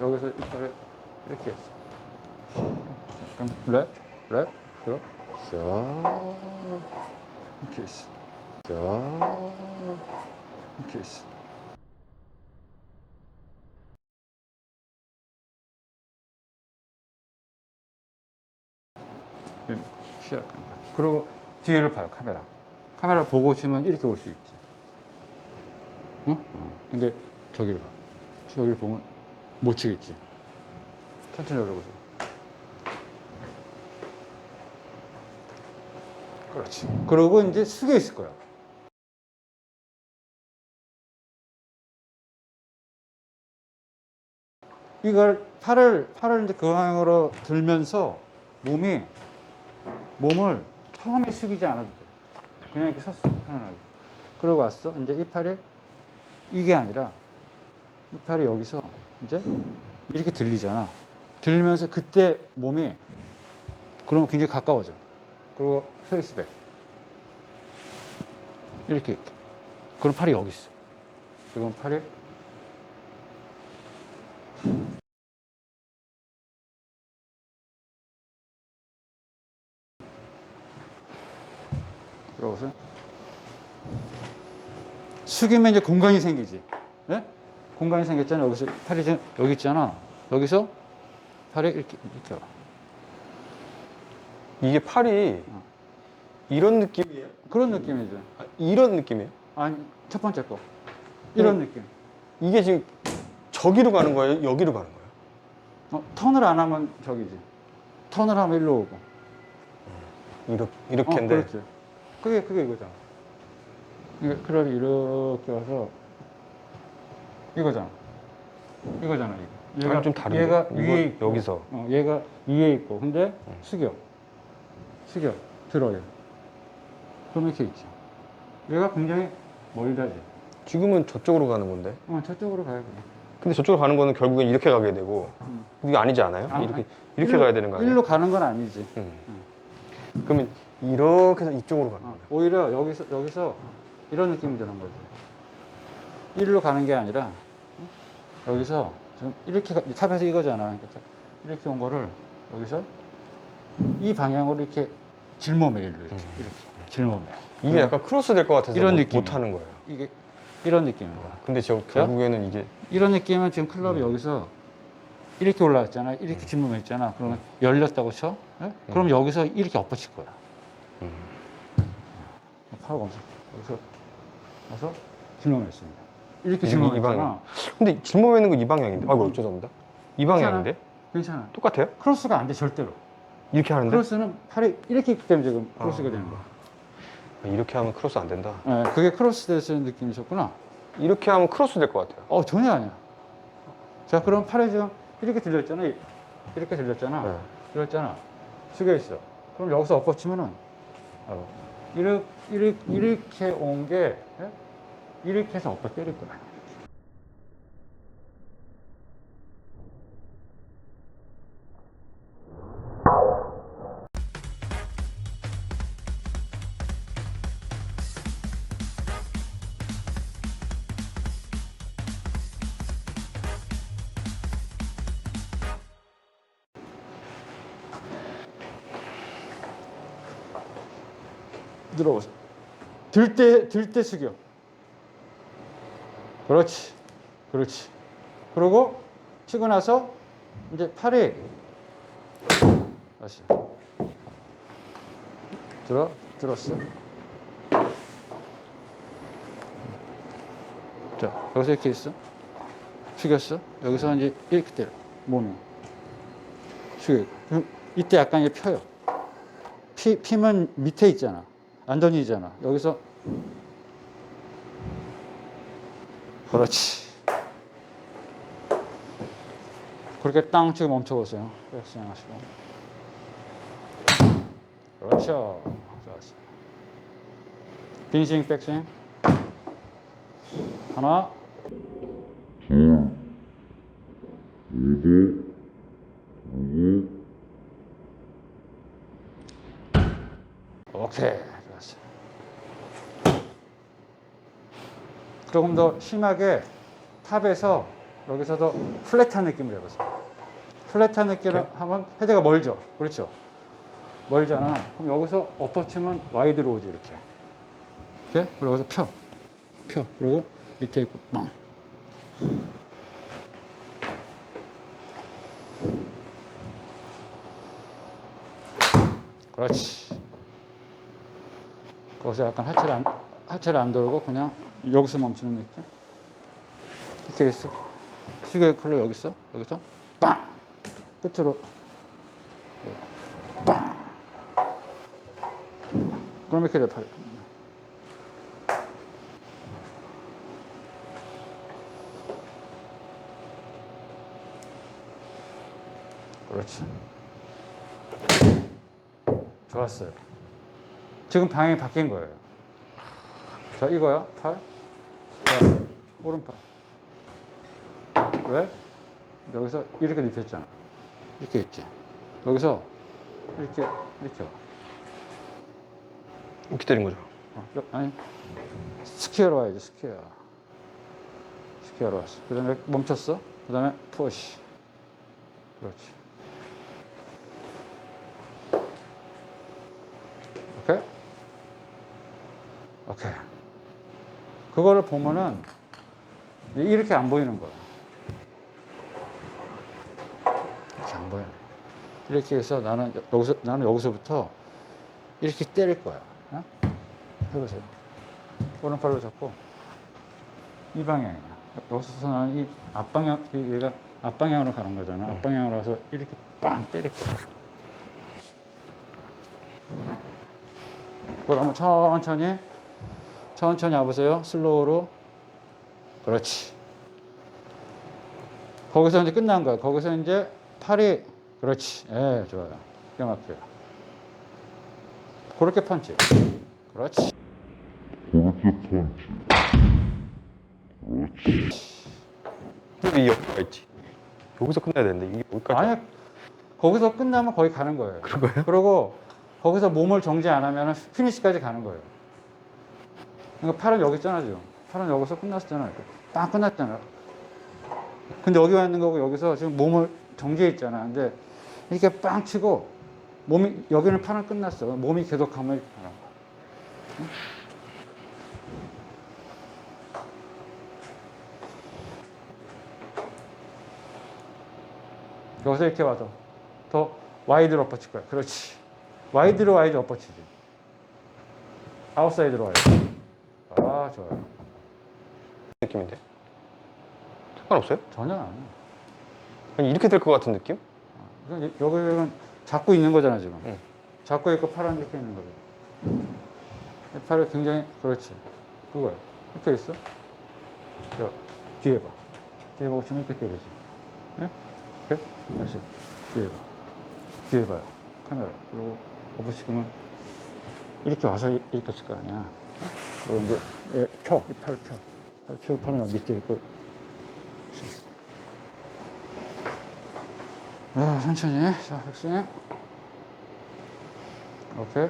여기서 이빨을 이렇게. 그럼 랩, 랩, 그럼 자 이렇게 했어. 자 이렇게 했어. 시작한다. 그리고 뒤를 봐요, 카메라. 카메라 보고 치면 이렇게 올 수 있지. 응? 어. 근데 저기를 봐. 저기를 보면 못 치겠지. 천천히 올려보세요. 그렇지. 그러고 이제 숙여 있을 거야. 이걸 팔을 팔을 이제 그 방향으로 들면서 몸이 몸을 처음에 숙이지 않아도 돼. 그냥 이렇게 섰어 편안하게. 그러고 왔어. 이제 이 팔이 이게 아니라 이 팔이 여기서 이제 이렇게 들리잖아. 들리면서 그때 몸이 그러면 굉장히 가까워져. 그리고 페이스백 이렇게 이렇게. 그럼 팔이 여기 있어. 지금 팔이 들어보세요. 숙이면 이제 공간이 생기지. 예? 공간이 생겼잖아. 여기서 팔이 지금 여기 있잖아. 여기서 팔이 이렇게 이렇게 와. 이게 팔이 이런 느낌이에요? 그런 느낌이죠. 아, 이런 느낌이에요? 아니 첫 번째 거 이런 느낌. 이게 지금 저기로 가는 거예요? 여기로 가는 거예요? 어, 턴을 안 하면 저기지. 턴을 하면 일로 오고. 이렇게 어, 이렇게인데 그렇지. 그게 그게 이거잖아. 그걸 이렇게 와서 이거잖아. 이거잖아. 이거. 아니, 좀 다른데? 얘가 이거 위에 있고, 여기서. 어, 얘가 위에 있고. 근데 숙여. 숙여. 들어요. 그럼 이렇게 있지. 얘가 굉장히 멀다지. 지금은 저쪽으로 가는 건데 어, 저쪽으로 가야 돼. 근데 저쪽으로 가는 거는 결국엔 이렇게 가게 되고 음. 이게 아니지 않아요? 아, 이렇게 이렇게 일로- 가야 되는 거 아니에요? 일로 가는 건 아니지. 음. 그러면 이렇게 해서 이쪽으로 가는 어, 거예요? 오히려 여기서 여기서 이런 느낌이 드는 거지. 일로 가는 게 아니라 어? 여기서 지금 이렇게 가- 탑에서 이거잖아. 그러니까 이렇게 온 거를 여기서 이 방향으로 이렇게 질몸에 일로 이렇게 이렇게 질몸에 이게 약간 크로스 될 것 같아서 이런 못, 느낌. 못 하는 거예요. 이게 이런 느낌입니다. 근데 저 결국에는 이게 이런 느낌은 지금 클럽이 여기서 이렇게 올라왔잖아. 이렇게 질몸에 있잖아. 그러면 열렸다고 쳐. 예? 그럼 여기서 이렇게 엎어칠 거야. 음. 파고 엄청 여기서 와서 질몸에 있습니다. 이렇게 이- 질몸에. 있잖아. 근데 질몸에 있는 거 이 방향인데 아이고 죄송합니다. 이 방향인데 괜찮아. 똑같아요? 크로스가 안 돼 절대로. 이렇게 하는데 크로스는 팔이 이렇게 있기 때문에 지금 크로스가 아. 되는 거야. 아, 이렇게 하면 크로스 안 된다. 예, 그게 크로스 되시는 느낌이셨구나. 이렇게 하면 크로스 될 것 같아요. 어 전혀 아니야. 자 그럼 팔에 지금 이렇게 들렸잖아. 이- 이렇게 들렸잖아. 네. 들렸잖아. 숙여 있어. 그럼 여기서 엎어치면은 어, 이렇게 이렇게, 이렇게 온 게 이렇게 해서 엎어 때릴 거야. 들어보세요. 들 때, 들 때 숙여. 그렇지. 그렇지. 그리고 치고 나서 이제 팔이 다시 들어 들었어. 자 여기서 이렇게 있어. 숙였어. 여기서 이제 이렇게 때려 몸이 숙여. 이때 약간 이제 펴요. 피 피면 밑에 있잖아. 안 던지잖아. 여기서 그렇지. 그렇게 땅 치고 멈춰보세요. 백스윙 하시고. 그렇죠. 좋았어. 빈스윙 백스윙. 하나. 오케이. 좋았어. 조금 더 심하게 탑에서 여기서도 플랫한 느낌을 해보세요. 플랫한 느낌을 하면 헤드가 멀죠. 그렇죠. 멀잖아. 그럼 여기서 엎어치면 와이드로 오지 이렇게. 이렇게. 그리고 여기서 펴. 펴. 그리고 밑에 있고 빵. 그렇지. 거기서 약간 하체를 안, 하체를 안 돌고 그냥 여기서 멈추는 느낌. 이렇게 있어. 시계 컬러 여기 있어. 여기서 빵! 끝으로 빵! 그럼 이렇게 돼, 팔. 그렇지. 좋았어요. 지금 방향이 바뀐 거예요. 자, 이거요. 팔. 자, 오른팔. 왜? 여기서 이렇게 눕혔잖아. 이렇게 있지. 여기서 이렇게, 이렇게 와. 이렇게 때린 거죠. 어, 여- 아니, 스퀘어로 와야지, 스퀘어. 스퀘어로 왔어. 그 다음에 멈췄어. 그 다음에 푸시. 그렇지. 오케이? 오케이. 그거를 보면은 이렇게 안 보이는 거야. 이렇게 안 보여. 이렇게 해서 나는 여기서, 나는 여기서부터 이렇게 때릴 거야. 어? 해보세요. 오른팔로 잡고 이 방향이야. 여기서 나는 이 앞방향, 이- 얘가 앞방향으로 가는 거잖아. 앞방향으로 가서 이렇게 빵 때릴 거야. 그러면 천천히, 천천히 와보세요. 슬로우로. 그렇지. 거기서 이제 끝난 거야. 거기서 이제 팔이, 그렇지. 예, 좋아요. 기가 막혀요. 그렇게 펀치. 그렇지. 근데 이 여기가 있지. 여기서 끝나야 되는데 이게 여기까지. 아니 거기서 끝나면 거기 가는 거예요. 그런 거예요? 그리고 거기서 몸을 정지 안 하면 피니시까지 가는 거예요. 그러니까 팔은 여기 있잖아 지금. 팔은 여기서 끝났잖아요. 딱 끝났잖아. 근데 여기 와 있는 거고 여기서 지금 몸을 정지해 있잖아. 근데 이렇게 빵 치고 몸이 여기는 팔은 끝났어. 몸이 계속 거야. 응? 여기서 이렇게 와서 더 와이드로 엎어칠 거야. 그렇지. 와이드로 와이드 엎어치지. 아웃사이드로 와이드. 아, 좋아요. 느낌인데. 상관없어요? 전혀 안 해. 아니 이렇게 될 것 같은 느낌? 그냥 여- 여기는 잡고 있는 거잖아, 지금. 응. 잡고 있고 팔은 이렇게 있는 거죠. 이 팔이 굉장히, 그렇지. 그거야. 이렇게 있어. 저, 뒤에 봐. 뒤에 보고 지금 이렇게 때리지. 예? 이렇게? 다시. 뒤에 봐. 뒤에 봐요. 카메라. 그리고 오버시키면 이렇게 와서 이- 이렇게 칠 거 아니야. 그리고 이제, 예, 펴. 이 팔을 펴. 팔 펴. 팔은 밑에 있고. 아, 천천히. 자, 백스윙. 오케이.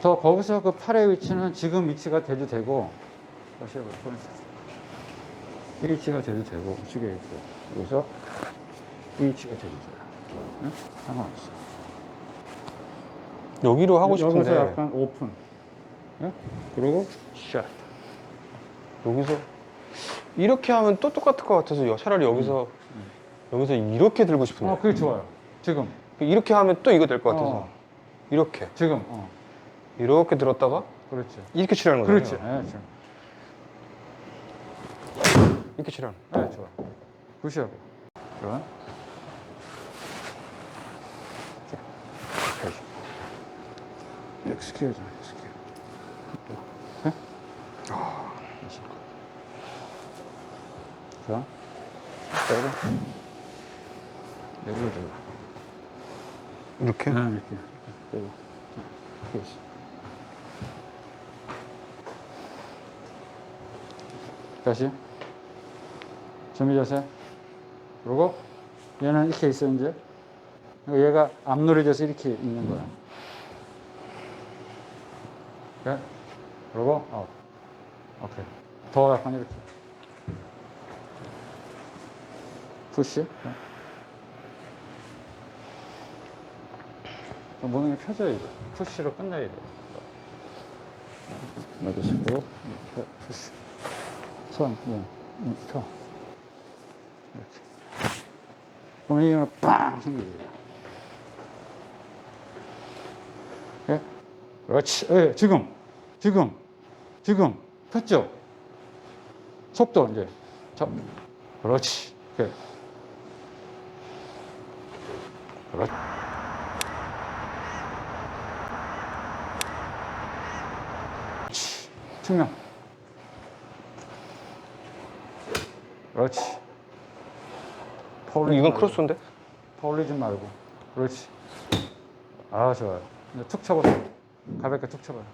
더 거기서 그 팔의 위치는 지금 위치가 돼도 되고, 다시 해볼게요. 이 위치가 돼도 되고, 우측에 있고, 여기서 이 위치가 돼도 돼요. 응? 상관없어. 여기로 하고 여기서 싶은데 약간 오픈. 응? 그리고 샷. 여기서 이렇게 하면 또 똑같을 것 같아서 여- 차라리 여기서 여기서 이렇게 들고 싶은데 어, 그게 좋아요. 지금. 이렇게 하면 또 이거 될 것 같아서 어, 이렇게 지금. 어, 이렇게 들었다가 그렇지. 이렇게 치라는 거예요. 그렇지. 네, 지금. 이렇게 치라는. 네, 좋아. 굿이하고. 좋아. 자, 다시. 좀, 엑스큐. 네? 다시. 좋아. 빼고. 내고 들어. 이렇게? 네, 이렇게. 빼고. 이렇게 있어. 다시. 준비 자세. 그리고 얘는 이렇게 있어 이제. 얘가 앞놀이 돼서 이렇게 있는 거야. 오케이. 그리고 어. 오케이. 더 약간 이렇게. 푸시. 네. 몸이 펴져야 돼. 푸시로 끝나야 돼. 넣어주시고, 이렇게 푸시. 손, 예, 음, 펴. 이렇게. 그럼 이거는 빵! 생기죠. 예? 그렇지. 예, 지금, 지금, 지금. 폈죠? 속도 이제. 자, 그렇지. 그래. 그렇지. 그렇지. 측면. 그렇지. 파울리지 이건 말고. 크로스인데? 파울리지 말고. 그렇지. 아, 좋아요. 툭 쳐보세요. 가볍게 툭 쳐봐요.